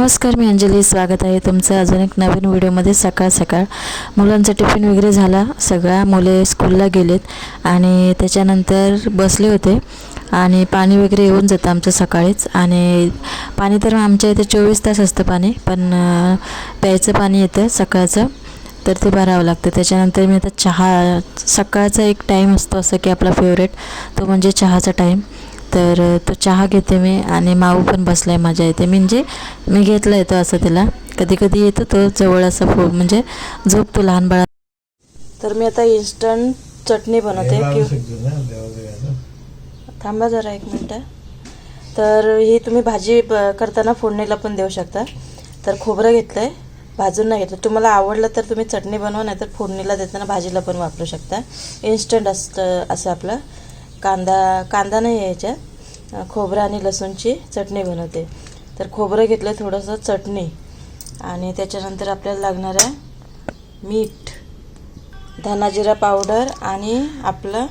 नमस्कार मी अंजली. स्वागत आहे तुमचं अजून एक नवीन व्हिडिओमध्ये. सकाळ सकाळ. मुलांचा टिफिन वगैरे झाला. सगळ्या मुले स्कूलला गेलेत आणि त्याच्यानंतर बसले होते आणि पाणी वगैरे येऊन जातं आमचं सकाळीच. आणि पाणी तर आमच्या इथे चोवीस तास असतं पाणी पण प्यायचं पाणी येतं सकाळचं तर ते भरावं लागतं. त्याच्यानंतर मी आता चहा सकाळचा एक टाईम असतो असं की आपला फेवरेट तो म्हणजे चहाचा टाईम तर तो चहा घेते मी आणि माऊ पण बसला आहे माझ्या इथे. म्हणजे मी घेतला येतो असं तिला. कधी कधी येतो तो जवळ असा फो म्हणजे झोपतो लहान बाळा तर मी आता इन्स्टंट चटणी बनवते. किंवा थांबा जरा एक मिनटं. तर ही तुम्ही भाजी ब- करताना फोडणीला पण देऊ शकता. तर खोबरं घेतलं आहे भाजून नाही घेतलं. तुम्हाला आवडलं तर तुम्ही चटणी बनवा नाही तर फोडणीला देताना भाजीला पण वापरू शकता. इन्स्टंट असतं असं आपलं. कांदा कांदा नाही याच्यात खोबरं आणि लसूणची चटणी बनवते. तर खोबरं घेतलं थोडंसं चटणी. आणि त्याच्यानंतर आपल्याला लागणार आहे मीठ धनाजिरा पावडर आणि आपलं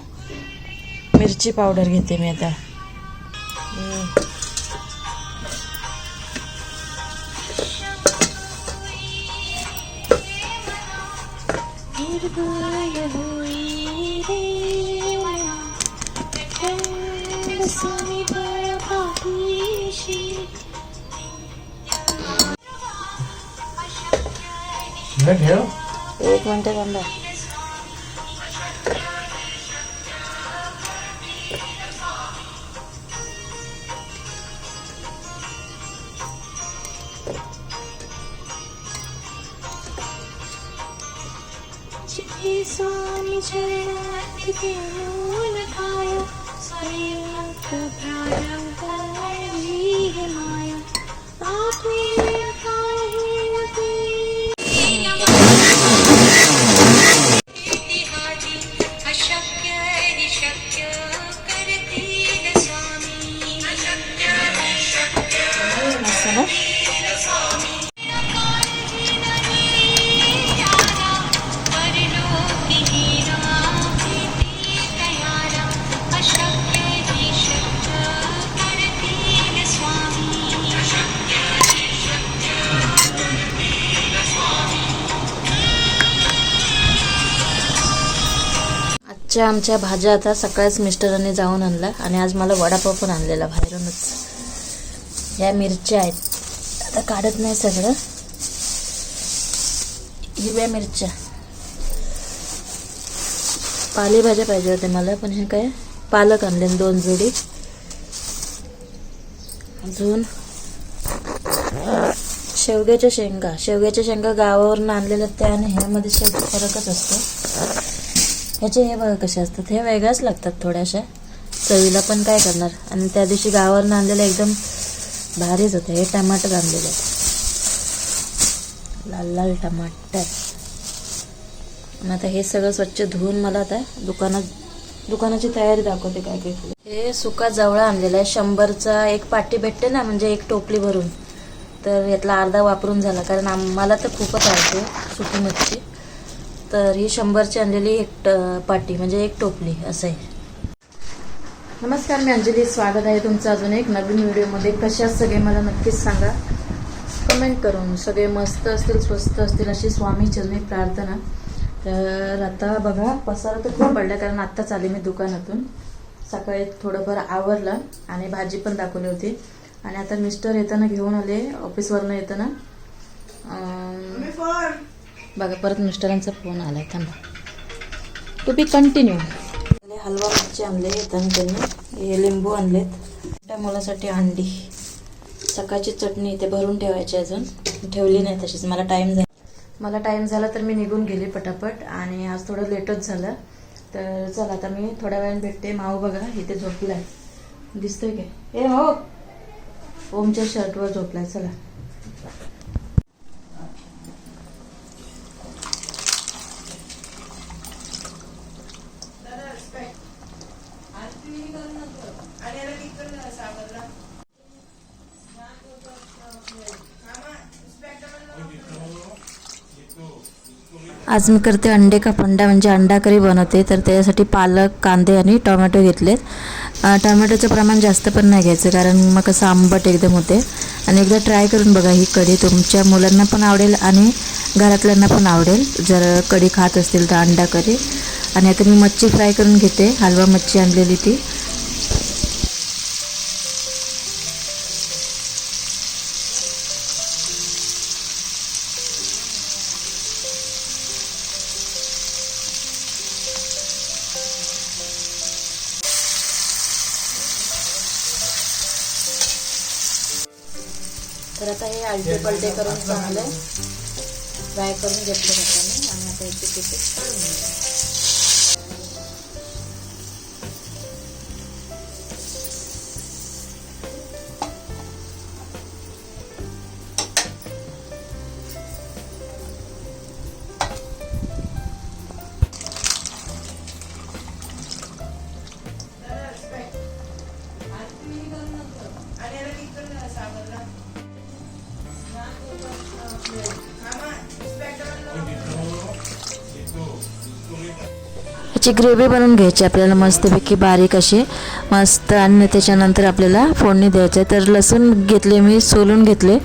मिरची पावडर घेते मी आता. एक मिनटं थांबा श्री स्वामी शरणार्थ केळून ठाय स्वयंक Thank you. आजच्या आमच्या भाज्या आता सकाळीच मिस्टरांनी जाऊन आणला आणि आज मला वडापाव पण आणलेला बाहेरूनच. या मिरच्या आहेत. आता काढत नाही सगळं. हिरव्या मिरच्या. पालेभाज्या पाहिजे होत्या मला पण हे काय? पालक आणले दोन जोडी. अजून शेवग्याच्या शेंगा. शेवग्याच्या शेंगा गावावरून आणलेल्या त्या आणि ह्यामध्ये शेव फरकच असतो. ह्याचे हे बघा कसे असतात. हे वेगळ्याच लागतात थोड्याशा. चवीला पण काय करणार. आणि त्या दिवशी गावावरून आणलेलं एकदम भारीच होते. हे टमाटर आणलेले आहेत. लाल लाल टमाटर. आणि आता हे सगळं स्वच्छ धुवून मला आता दुकानात दुकानाची तयारी दाखवते काय काय हे सुका जवळा आणलेला आहे. शंभरचा एक पाटी भेटते ना म्हणजे एक टोपली भरून. तर यातला अर्धा वापरून झाला. कारण आम्हाला तर खूपच आवडते सुकी मच्छी तर ही शंभरची आणलेली एक ट- पाटी म्हणजे एक टोपली असं आहे नमस्कार मी अंजली स्वागत आहे तुमचं अजून एक नवीन व्हिडिओमध्ये. कशा सगळे? मला नक्कीच सांगा. कमेंट करून. सगळे मस्त असतील स्वस्त असतील अशी स्वामी चरणी प्रार्थना. तर आता बघा पसारा तर खूप पडला कारण आत्ताच आले मी दुकानातून. सकाळी थोडंफार आवरलं आणि भाजी पण दाखवली होती. आणि आता मिस्टर येताना घेऊन आले ऑफिसवरनं येताना. बघा परत मिस्टरांचा फोन आलाय थांबा. टू बी कंटिन्यू हलवा मिरची आणले येताना त्यांनी हे लिंबू आणलेत. त्या मुलासाठी अंडी. सकाळची चटणी इथे भरून ठेवायची अजून. ठेवली नाही तशीच. मला टाईम झाला. मला टाईम झाला तर मी निघून गेले पटापट आणि आज थोडं लेटच झालं. तर चला आता मी थोड्या वेळाने भेटते. माऊ बघा इथे झोपलाय. दिसतोय काय? ए हो. ओमच्या शर्टवर झोपलाय. चला. आज मी करते अंडे का पंडा म्हणजे अंडा करी बनवते. तर त्याच्यासाठी पालक कांदे आणि टोमॅटो घेतलेत. टोमॅटोचं प्रमाण जास्त पण नाही घ्यायचं कारण मग कसं आंबट एकदम होते. आणि एकदा ट्राय करून बघा ही कढी तुमच्या मुलांना पण आवडेल आणि घरातल्यांना पण आवडेल. जर कढी खात असतील तर अंडा करी. आणि आता मी मच्छी फ्राय करून घेते हलवा मच्छी आणलेली ती. तर आता हे आलटे पलटे करून चांगलं फ्राय करून घेतलं जातं आणि आता याचे पीसेस काढून याची ग्रेव्ही बनवून घ्यायची. आपल्याला मस्तपैकी बारीक अशी मस्त आणि त्याच्यानंतर आपल्याला फोडणी द्यायचं. तर लसूण घेतले मी सोलून घेतले.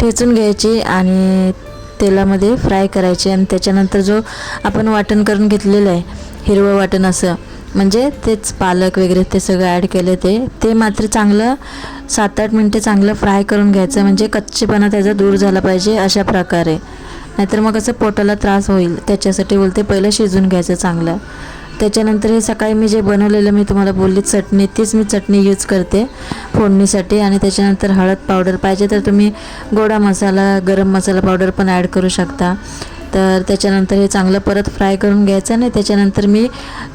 ठेचून घ्यायचे आणि तेलामध्ये फ्राय करायचे. आणि त्याच्यानंतर जो आपण वाटण करून घेतलेलं आहे हिरवं वाटण असं म्हणजे तेच पालक वगैरे ते सगळं ॲड केलं ते ते मात्र चांगलं सात आठ मिनटे चांगलं फ्राय करून घ्यायचं. म्हणजे कच्चेपणा त्याचा दूर झाला पाहिजे अशा प्रकारे. नाहीतर मग असं पोटाला त्रास होईल. त्याच्यासाठी बोलते पहिलं शिजून घ्यायचं चांगलं. त्याच्यानंतर हे सकाळी मी जे बनवलेलं मी तुम्हाला बोलली चटणी तीच मी चटणी यूज करते फोडणीसाठी. आणि त्याच्यानंतर हळद पावडर पाहिजे तर तुम्ही गोडा मसाला गरम मसाला पावडर पण ॲड करू शकता. तर त्याच्यानंतर हे चांगलं परत फ्राय करून घ्यायचं आणि त्याच्यानंतर मी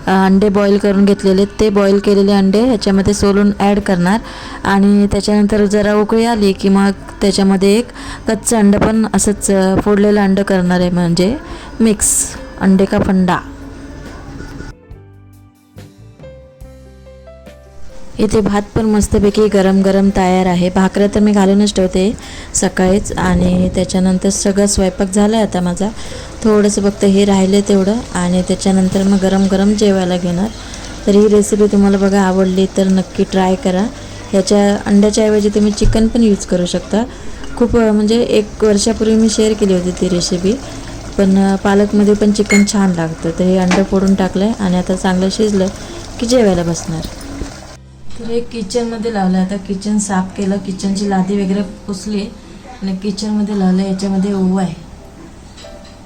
अंडे बॉईल करून घेतलेले ते बॉईल केलेले अंडे ह्याच्यामध्ये सोलून ॲड करणार. आणि त्याच्यानंतर जरा उकळी आली की मग त्याच्यामध्ये एक कच्चं अंडं पण असंच फोडलेलं अंडं करणार आहे. म्हणजे मिक्स अंडे का फंडा. इथे भात पण मस्तपैकी गरम गरम तयार आहे. भाकऱ्या तर मी घालूनच ठेवते सकाळीच आणि त्याच्यानंतर सगळं स्वयंपाक झाला आहे आता माझा. थोडंसं फक्त हे राहिलं तेवढं आणि त्याच्यानंतर मग गरम गरम जेवायला घेणार. तर ही रेसिपी तुम्हाला बघा आवडली तर नक्की ट्राय करा. ह्याच्या अंड्याच्या ऐवजी तुम्ही चिकन पण यूज करू शकता. खूप म्हणजे एक वर्षापूर्वी मी शेअर केली होती ती रेसिपी पण पालकमध्ये पण चिकन छान लागतं. तर हे अंडं फोडून टाकलं आहे आणि आता चांगलं शिजलं की जेवायला बसणार. तर हे किचनमध्ये लावलं आता किचन साफ केलं किचनची लादी वगैरे पुसली आणि किचनमध्ये लावलं याच्यामध्ये ओवा आहे.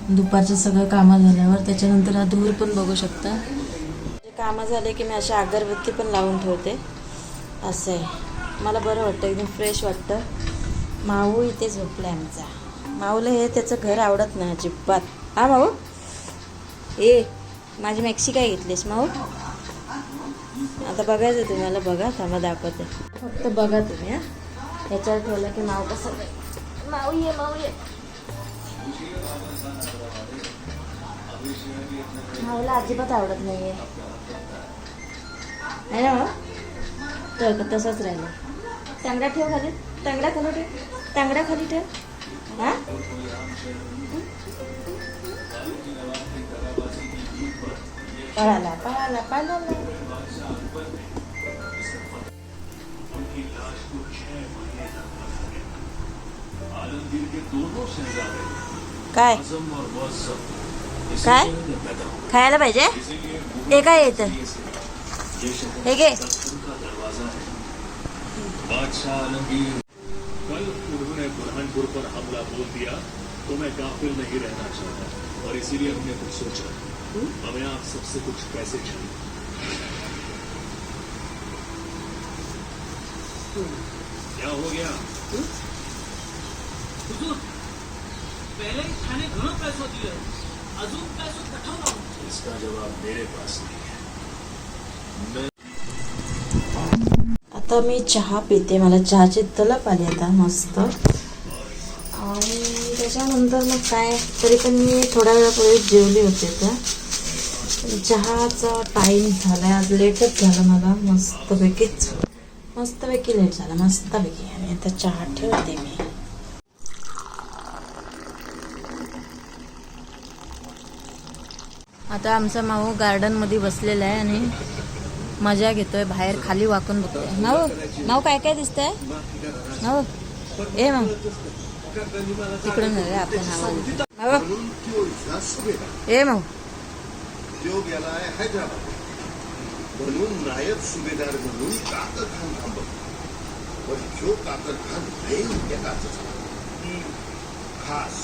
दुपारचं सगळं कामं झाल्यावर त्याच्यानंतर हा धूर पण बघू शकता. कामं झाले की मी अशा अगरबत्ती पण लावून ठेवते. असं आहे. मला बरं वाटतं एकदम फ्रेश वाटतं. माऊ इथे झोपला आहे आमचा. माऊला हे त्याचं घर आवडत नाही अजिबात. हा माऊ? ए माझी मॅक्सी काय घेतलीस माऊ? आता बघायचं तुम्हाला बघा थांबा दाखवते. फक्त बघा तुम्ही हा. ह्याच्यावर ठेवलं की माव कसं. माऊ ये माऊ ये. माऊला अजिबात आवडत नाहीये. आहे ना तर का तसंच राहिलं. तांगड्या ठेव खाली. तांगड्या खाली ठेव. तांगड्या खाली ठेव. हा? पळाला पळाला पळाला. काय? काय? खायला पाहिजे? हे काय येतं हे घे. बादशाह आलमगीर कल उन्होंने बुरहानपुर पर हमला बोल दिया तो मैं गाफिल नहीं रहना चाहता और इसीलिए हमने कुछ सोचा हमें आप सबसे कुछ पैसे चाहिए क्या हो गया? पहले ही घणं पैसो दिलं अजून पैसो कठवला इसका जवाब मेरे पास नहीं है। मैं आता मी चहा पिते मला चहाची तलप आली आता मस्त. आणि त्याच्यानंतर मग काय तरी पण मी थोड्या वेळापूर्वी जेवली होते तर चहाचा टाईम झाला आज लेटच झालं मला मस्तपैकीच. मस्तपैकी लेट झाला मस्तपैकी. आणि आता चहा ठेवते मी. आता आमचा माऊ गार्डनमध्ये बसलेला आहे आणि मजा घेतोय बाहेर खाली वाकून बघतोय. माऊ माऊ काय काय दिसतंय? माऊ ए माऊ तिकडून नाही रे, आपण ए माऊ म्हणून नायब सुभेदार म्हणून कातर खान थांबत पण जो कातर खान नाही खास